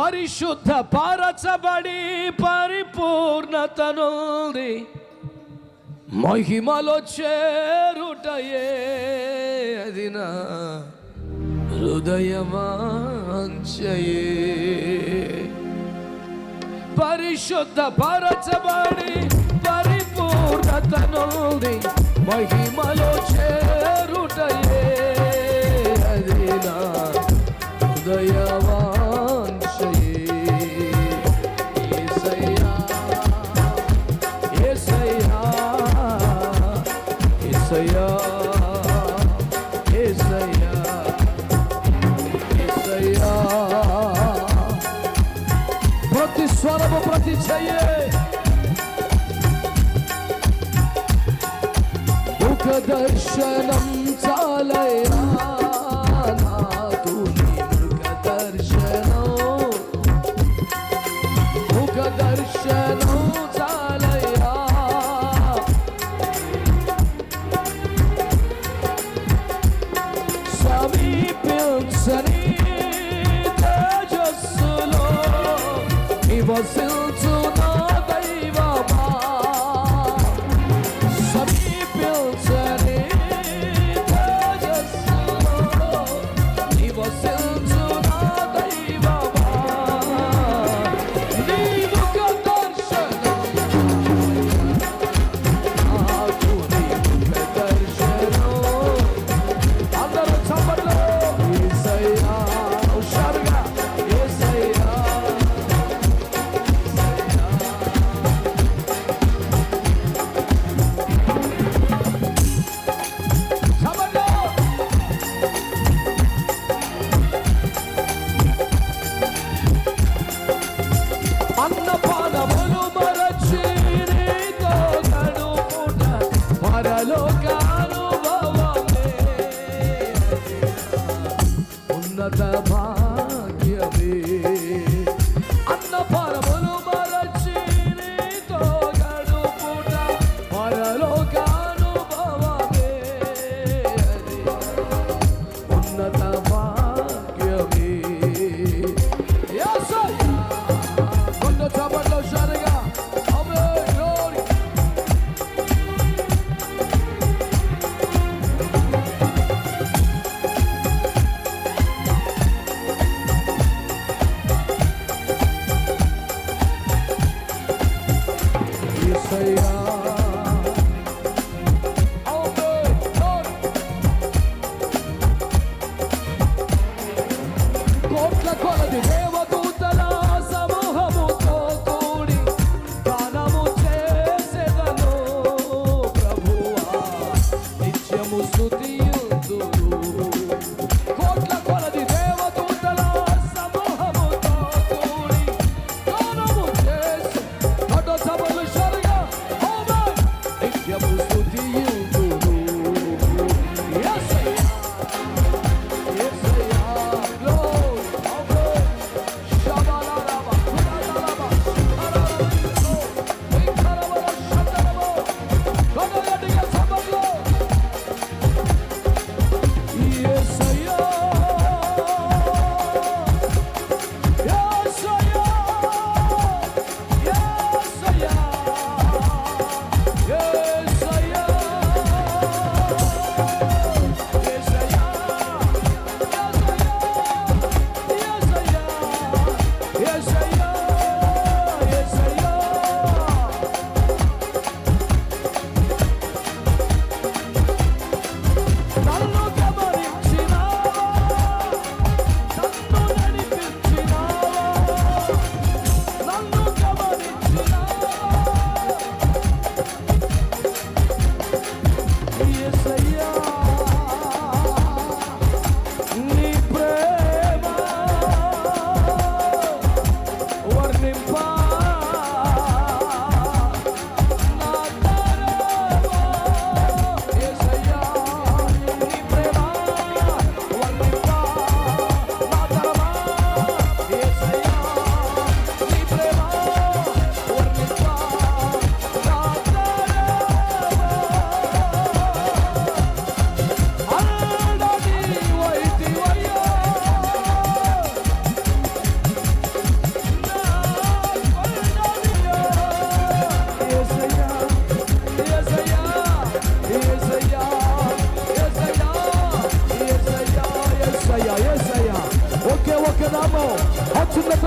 పరిశుద్ధ పరచబడి పరిపూర్ణతనుంది. మహిమలో చేరుటయే అది నా పరిశుద్ధ పరచబడి పరిపూర్ణతనుంది. మహిమలో చేరు ఏసయ్యా ఏసయ్యా ఏసయ్యా. ప్రతి స్వరము దర్శనం as soon స్వర్గలోకానుభవమే ఉన్నత భాగ్యమే. contra a cola de Deus.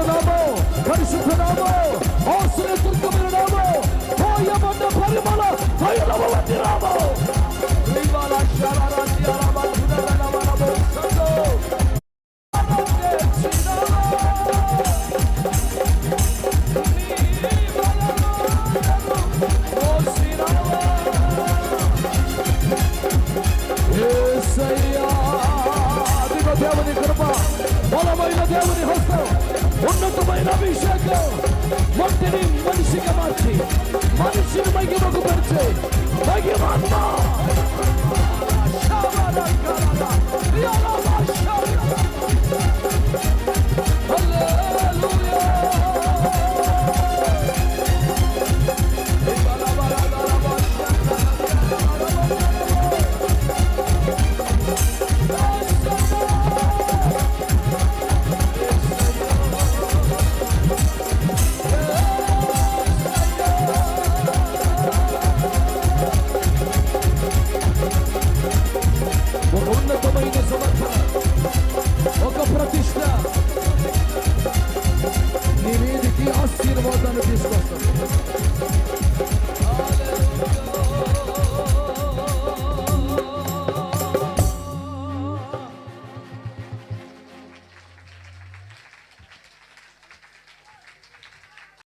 అత్యున్నత నామం పరిశుద్ధ నామం ఆశ్రయ దుర్గమైన నామం పోయబడ్డ పరిమళ తైలము వంటి నామం দেওয়ানি হস্ত অন্যতময় অভিষেক মন্ত্রী মনীষীকে মারছি। মনীষীর মাইকে মুখ পেয়েছে মাইকে মারমা সাবাদা কারাদা রিয়ালা